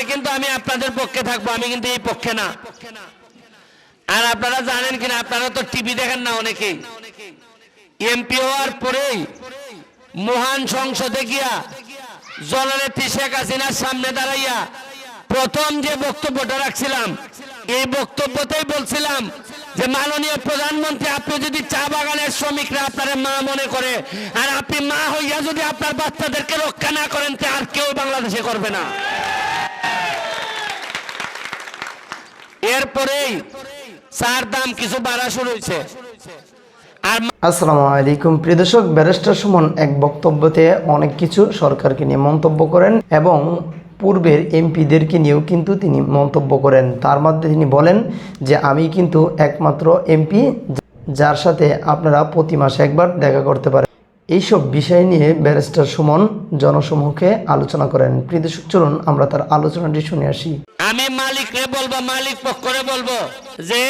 আন্দোলনে কিন্তু আমি আপনাদের পক্ষে থাকব, আমি কিন্তু এই পক্ষে না। আর আপনারা জানেন কিনা, আপনারা তো টিভি দেখেন না অনেকেই এমপি হওয়ার পরেই মহান সংসদে গিয়া জননেত্রী শেখ হাসিনার সামনে দাঁড়াইয়া প্রথম যে বক্তব্যটা রাখছিলাম, এই বক্তব্যতেই বলছিলাম যে, মাননীয় প্রধানমন্ত্রী, আপনি যদি চা বাগানের শ্রমিকরা আপনার মা মনে করে, আর আপনি মা হইয়া যদি আপনার বাচ্চাদেরকে রক্ষা না করেন, তে আর কেউ বাংলাদেশে করবে না। এরপরেই চার দাম কিছু বাড়া শুরু হয়েছে। আসসালামু আলাইকুম। প্রিয় দর্শক, ব্যারিস্টার সুমন এক বক্তব্যতে অনেক কিছু সরকারকে নিয়ে মন্তব্য করেন এবং পূর্বের এমপিদেরকে নিয়েও কিন্তু তিনি মন্তব্য করেন। তার মধ্যে তিনি বলেন যে, আমি কিন্তু একমাত্র এমপি, যার সাথে আপনারা প্রতি মাসে একবার দেখা করতে পারেন। এইসব বিষয় নিয়ে ব্যারিস্টার সুমন জনসমূহকে আলোচনা করেন। প্রিয় দর্শক, চলুন আমরা তার আলোচনাটি শুনে আসি। আমি মালিকরে বলব, মালিক পক্ষরে বলব যে,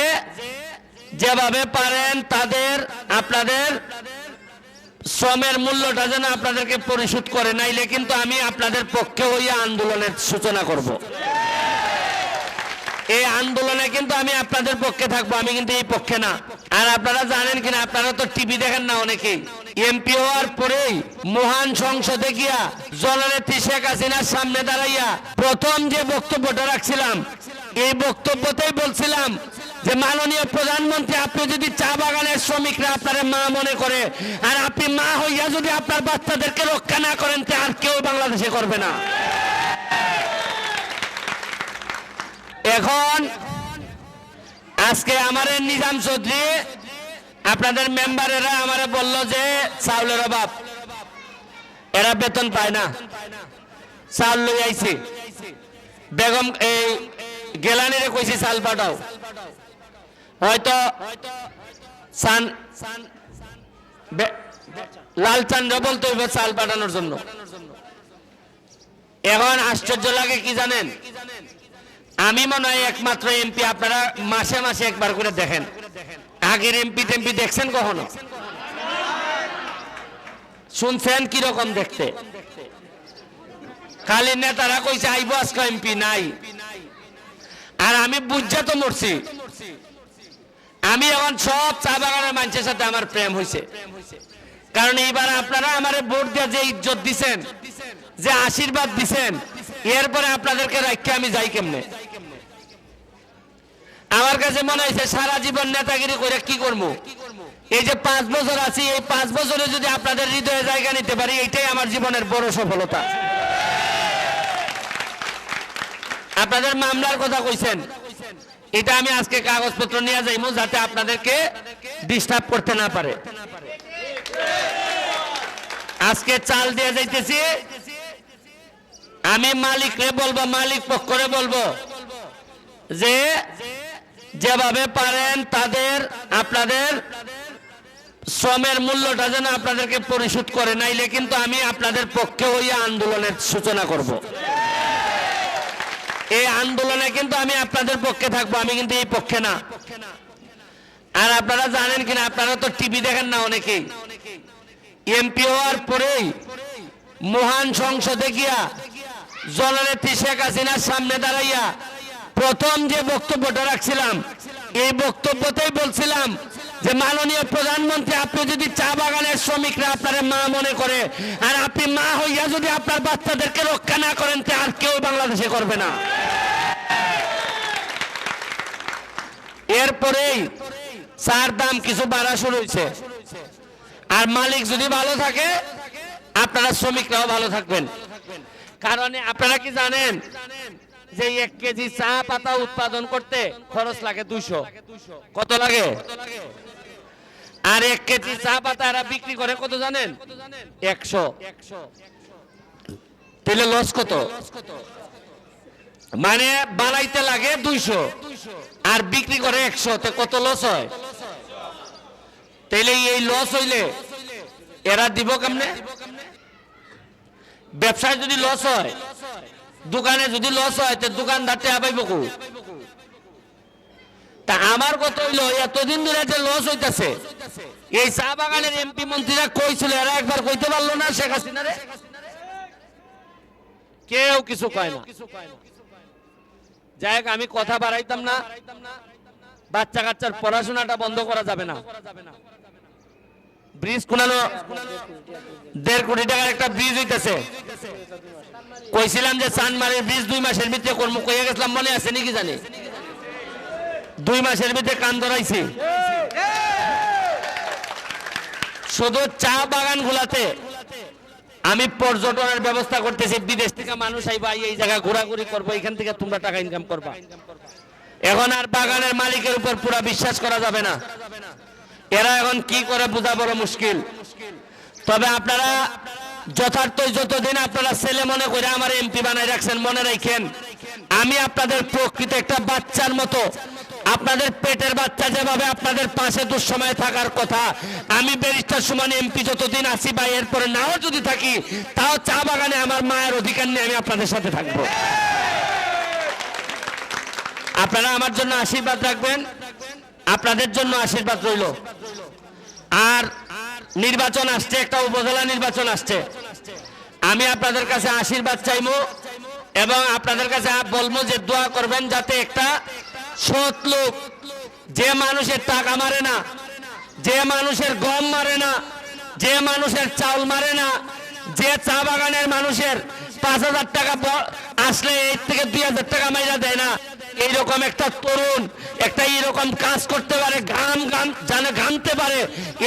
যেভাবে পারেন তাদের, আপনাদের শ্রমের মূল্যটা যেন আপনাদেরকে পরিশোধ করে, নাইলে কিন্তু আমি আপনাদের পক্ষে হইয়া আন্দোলনের সূচনা করব। এই আন্দোলনে কিন্তু আমি আপনাদের পক্ষে থাকব, আমি কিন্তু এই পক্ষে না। আর আপনারা জানেন কিনা, আপনারা তো টিভি দেখেন না অনেকেই। এমপি হওয়ার পরেই মহান সংসদে গিয়া জননেত্রী শেখ হাসিনার সামনে দাঁড়াইয়া প্রথম যে বক্তব্যটা রাখছিলাম, এই বক্তব্যতেই বলছিলাম যে, মাননীয় প্রধানমন্ত্রী, আপনি যদি চা বাগানের শ্রমিকরা আপনার মা মনে করে, আর আপনি মা হইয়া যদি আপনার বাচ্চাদেরকে রক্ষা না করেন, তে আর কেউ বাংলাদেশে করবে না। এখন আজকে আমার নিজাম চৌধুরী, আপনাদের মেম্বারেরা আমারে বলল যে, চাউলের অভাব। এরা বেতন পায় না। চাউল লই আইছি। বেগম, এই গেলানিরে কইছি চাল পাঠাও। হয়তো সান লালচান্দ্র বলতে হইব চাল পাঠানোর জন্য। এখন আশ্চর্য লাগে কি জানেন? আমি মনে হয় একমাত্র এমপি আপনারা মাসে মাসে একবার করে দেখেন। আগের এমপি টেমপি দেখছেন কখনো? শুনছেন কীরকম দেখতে? খালি নেতারা কইছে, আইব আজকে এমপি নাই। আর আমি বুঝা তো মরছি। আমি এখন সব চা বাগানের মানুষের সাথে আমার প্রেম হয়েছে কারণ এইবার আপনারা আমার ভোট দিয়ে যে ইজ্জত দিছেন, যে আশীর্বাদ দিছেন, এরপরে আপনাদেরকে রাখতে আমি যাই কেমনে? আমার কাছে মনে হয়েছে সারা জীবন নেতাগিরি করে কি করব? এই যে পাঁচ বছর আছি, এই পাঁচ বছরে যদি আপনাদের হৃদয়ে জায়গা নিতে পারি এটাই আমার জীবনের বড় সফলতা। আপনাদের মামলার কথা কইছেন। এটা আমি আজকে কাগজপত্র নিয়ে যাইমু যাতে আপনাদেরকে ডিস্টার্ব করতে না পারে। আজকে চাল দিয়ে যাইতেছি। আমি মালিকরে বলব, মালিক পক্ষরে বলব, যে যেভাবে পারেন তাদের, আপনাদের শ্রমের মূল্যটা যেন আপনাদেরকে পরিশোধ করে, নাইলে কিন্তু আমি আপনাদের পক্ষে হইয়া আন্দোলনের সূচনা করব। এই আন্দোলনে কিন্তু আমি আপনাদের পক্ষে থাকব, আমি কিন্তু এই পক্ষে না। আর আপনারা জানেন কিনা, আপনারা তো টিভি দেখেন না অনেকেই এমপি হওয়ার পরেই মহান সংসদে গিয়া জননেত্রী শেখ হাসিনার সামনে দাঁড়াইয়া প্রথম যে বক্তব্যটা রাখছিলাম, এই বক্তব্যতেই বলছিলাম যে মাননীয় প্রধানমন্ত্রী, আপনি যদি চা বাগানের শ্রমিকরা আপনার মা মনে করে, আর আপনি মা হইয়া যদি আপনার বাচ্চাদেরকে রক্ষা না করেন, তে আর কেউ বাংলাদেশে করবে না। এরপরেই চার দাম কিছু বাড়া শুরু হয়েছে আর মালিক যদি ভালো থাকে, আপনারা শ্রমিকরাও ভালো থাকবেন। কারণ আপনারা কি জানেন যে এক কেজি চা পাতা উৎপাদন করতে খরচ লাগে দুইশো। কত লাগে? আর এক কেজি চা পাতা এরা বিক্রি করে কত জানেন? একশো। তাহলে লস কত? মানে বানাইতে লাগে দুইশো আর বিক্রি করে একশো কত লস হয়? তাইলে এই লস হইলে এরা দিব কেমনে? ব্যবসায় যদি লস হয় দোকানে যদি লস হয় তো দোকানদার টেয়া পাইব কো? তা আমার কথা হইল এতদিন ধরে যে লস হইতেছে এই চা বাগানের এমপি মন্ত্রীরা কইছিল এরা একবার কইতে পারল না শেখ হাসিনা রে। কেউ কিছু কয় না। যাই হোক, আমি কথা বাড়াইতাম না। বাচ্চা কাচ্চার পড়াশোনাটা বন্ধ করা যাবে না। ব্রিজ কোনালো দেড় কোটি টাকার একটা ব্রিজ হইতেছে। কইছিলাম যে চানমারের ব্রিজ দুই মাসের ভিতরে কর্ম কইয়া গেছিলাম, মনে আছে নাকি জানি? দুই মাসের ভিতরে কান ধরাইছি। শুধু চা বাগান গুলাতে আমি পর্যটনের ব্যবস্থা করতেছি, বিদেশ থেকে মানুষ আইবা, এই জায়গায় ঘোরাঘুরি করব, এখান থেকে তোমরা টাকা ইনকাম করবা। এখন আর বাগানের মালিকের উপর পুরা বিশ্বাস করা যাবে না। এরা এখন কি করে বোঝা বড় মুশকিল? তবে আপনারা যথার্থ যতদিন আপনারা ছেলে মনে করে আমার এমপি বানাই রাখছেন, মনে রাখেন, আমি আপনাদের প্রকৃত একটা বাচ্চার মতো, আপনাদের পেটের বাচ্চা যেভাবে আপনাদের পাশে দুঃসময়ে থাকার কথা, আমি ব্যারিস্টার সমান এমপি যতদিন আছি বা এরপরে নাও যদি থাকি, তাও চা বাগানে আমার মায়ের অধিকার নিয়ে আমি আপনাদের সাথে থাকব। আপনারা আমার জন্য আশীর্বাদ রাখবেন, আপনাদের জন্য আশীর্বাদ রইল। আর নির্বাচন আসছে, একটা উপজেলা নির্বাচন আসছে। আমি আপনাদের কাছে আশীর্বাদ চাইব এবং আপনাদের কাছে বলব যে দোয়া করবেন যাতে একটা সৎ লোক, যে মানুষের টাকা মারে না, যে মানুষের গম মারে না, যে মানুষের চাউল মারে না, যে চা বাগানের মানুষের পাঁচ হাজার টাকা আসলে এর থেকে দুই হাজার টাকা মাইরা দেয় না। এইরকম একটা তরুণ, একটা এইরকম কাজ করতে পারে গান গান জানে গানতে পারে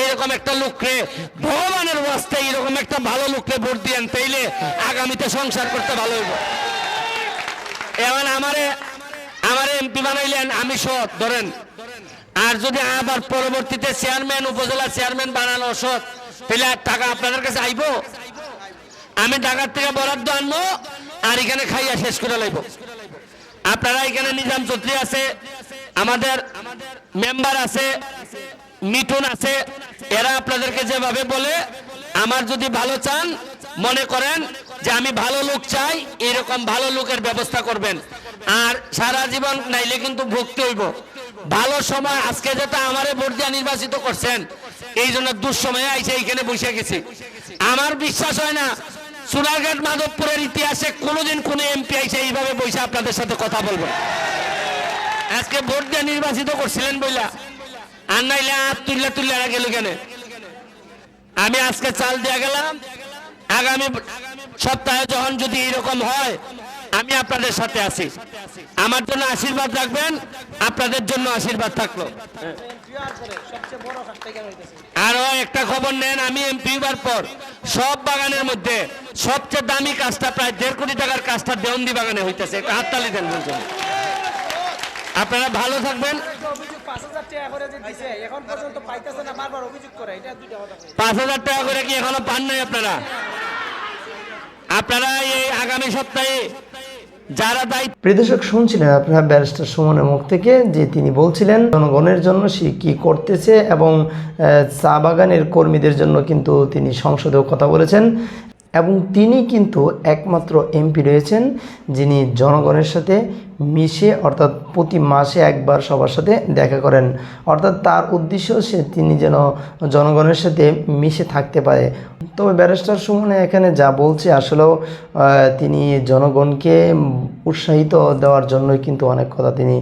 এরকম একটা লোককে ভগবানের ওয়াস্তে এরকম একটা ভালো লোককে ভোট দিয়েন তাইলে আগামীতে সংসার করতে ভালো হইব। এখন আমারে আমারে এমপি বানাইলেন আমি সৎ, ধরেন। আর যদি আবার পরবর্তীতে চেয়ারম্যান উপজেলা চেয়ারম্যান বানানো সৎ, তাহলে টাকা আপনাদের কাছে আইবো? আমি ঢাকার থেকে বরাদ্দ আনব, আর এখানে খাইয়া শেষ করে লাইব। আপনারা এখানে নিজাম চৌধুরী আছে, আমাদের মেম্বার আছে, মিঠুন আছে, এরা আপনাদেরকে যেভাবে বলে, আমার যদি ভালো চান, মনে করেন যে আমি ভালো লোক চাই, এরকম ভালো লোকের ব্যবস্থা করবেন। আর সারা জীবন নাইলে কিন্তু ভুগতে হইব। ভালো সময় আজকে যেটা আমারে ভোট দিয়ে নির্বাচিত করছেন, এই জন্য দুঃসময়ে আইসে এইখানে বসে গেছি। আমার বিশ্বাস হয় না সোনারঘাট মাধবপুরের ইতিহাসে কোনোদিন কোন এমপি আইসে এইভাবে বসে আপনাদের সাথে কথা বলব। আজকে ভোট দিয়ে নির্বাচিত করছিলেন বইলা। আর নাইলে তুল্লা তুল্লা তুললে গেল কেন? আমি আজকে চাল দিয়ে গেলাম। আগামী সপ্তাহে যখন যদি এরকম হয় আমি আপনাদের সাথে আছি। আমার জন্য আশীর্বাদ রাখবেন, আপনাদের জন্য আশীর্বাদ থাকল। আরও একটা খবর নেন, আমি এমপি হবার পর সব বাগানের মধ্যে সবচেয়ে দামি কাজটা প্রায় দেড় কোটি টাকার কাজটা দেওন্দি বাগানে হইতেছে হাততালি দেন বলছেন। আপনারা ভালো থাকবেন। পাঁচ হাজার টাকা করে কি এখনও পান নাই আপনারা? আপনারা এই আগামী সপ্তাহে যারা দায়িত্ব প্রিয়দর্শক শুনছিলেন আপনারা ব্যারিস্টার সুমনের মুখ থেকে যে তিনি বলছিলেন, জনগণের জন্য সে কি করতেছে এবং চা বাগানের কর্মীদের জন্য কিন্তু তিনি সংসদেও কথা বলেছেন এবং তিনি কিন্তু একমাত্র এমপি রয়েছেন যিনি জনগণের সাথে মিশে, অর্থাৎ প্রতি মাসে একবার সবার সাথে দেখা করেন। অর্থাৎ তার উদ্দেশ্য সে তিনি যেন জনগণের সাথে মিশে থাকতে পারে। তবে ব্যারিস্টার সুমনে এখানে যা বলছে, আসলেও তিনি জনগণকে উৎসাহিত দেওয়ার জন্যই কিন্তু অনেক কথা তিনি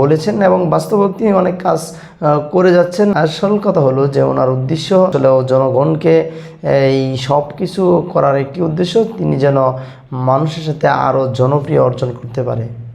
বলেছেন এবং বাস্তবে তিনি অনেক কাজ করে যাচ্ছেন। আসল কথা হলো যে ওনার উদ্দেশ্য আসলে জনগণকে এই সব কিছু করার একটি উদ্দেশ্য, তিনি যেন মানুষের সাথে আরও জনপ্রিয় অর্জন করতে পারে।